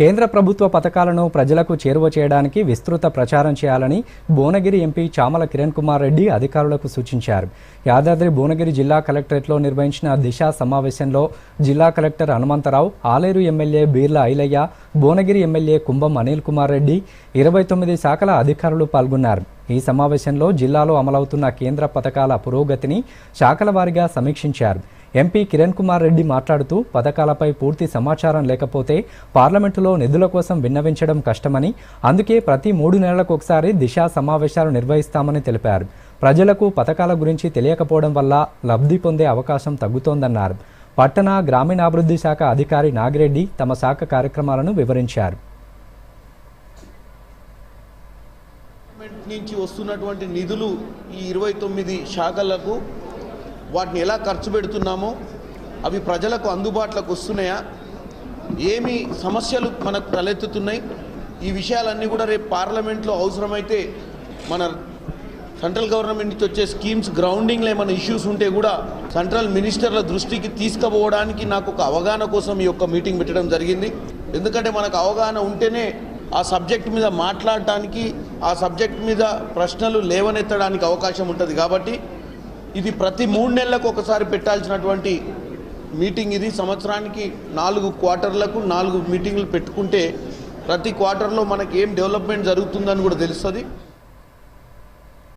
కేంద్ర ప్రభుత్వ పథకాలను ప్రజలకు చేరువ చేయడానికి విస్తృత ప్రచారం చేయాలని భువనగిరి ఎంపీ చామల కిరణ్ కుమార్ రెడ్డి అధికారులకు సూచించారు. యాదాద్రి భువనగిరి జిల్లా కలెక్టరేట్లో నిర్వహించిన దిశ సమావేశంలో జిల్లా collector Hanumantharao Aleru MLA Beerla Ailaiah Bhuvanagiri MLA Kumbham Anil Kumar Reddy ఇరవై తొమ్మిది శాఖల అధికారులు పాల్గొన్నారు. ఈ సమావేశంలో జిల్లాలో అమలవుతున్న కేంద్ర పథకాల పురోగతిని శాఖల వారీగా సమీక్షించారు. ఎంపీ కిరణ్ కుమార్ రెడ్డి మాట్లాడుతూ పథకాలపై పూర్తి సమాచారం లేకపోతే పార్లమెంటులో నిధుల కోసం విన్నవించడం కష్టమని అందుకే ప్రతి మూడు నెలలకు ఒకసారి దిశా సమావేశాలు నిర్వహిస్తామని తెలిపారు. ప్రజలకు పథకాల గురించి తెలియకపోవడం వల్ల లబ్ధి పొందే అవకాశం తగ్గుతోందన్నారు. పట్టణ గ్రామీణాభివృద్ధి శాఖ అధికారి నాగిరెడ్డి తమ శాఖ కార్యక్రమాలను వివరించారు. నుంచి వస్తున్నటువంటి నిధులు ఈ ఇరవై తొమ్మిది శాఖలకు వాటిని ఎలా ఖర్చు పెడుతున్నామో అవి ప్రజలకు అందుబాటులోకి వస్తున్నాయా? ఏమి సమస్యలు మనకు తలెత్తుతున్నాయి? ఈ విషయాలన్నీ కూడా రేపు పార్లమెంట్లో అవసరమైతే మన సెంట్రల్ గవర్నమెంట్ నుంచి వచ్చే స్కీమ్స్ గ్రౌండింగ్లో ఏమైనా ఇష్యూస్ ఉంటే కూడా సెంట్రల్ మినిస్టర్ల దృష్టికి తీసుకుపోవడానికి నాకు ఒక అవగాహన కోసం ఈ యొక్క మీటింగ్ పెట్టడం జరిగింది. ఎందుకంటే మనకు అవగాహన ఉంటేనే ఆ సబ్జెక్ట్ మీద మాట్లాడటానికి ఆ సబ్జెక్ట్ మీద ప్రశ్నలు లేవనెత్తడానికి అవకాశం ఉంటుంది కాబట్టి ఇది ప్రతి మూడు నెలలకు ఒకసారి పెట్టాల్సినటువంటి మీటింగ్ ఇది. సంవత్సరానికి నాలుగు క్వార్టర్లకు నాలుగు మీటింగ్లు పెట్టుకుంటే ప్రతి క్వార్టర్లో మనకి ఏం డెవలప్మెంట్ జరుగుతుందని కూడా తెలుస్తుంది.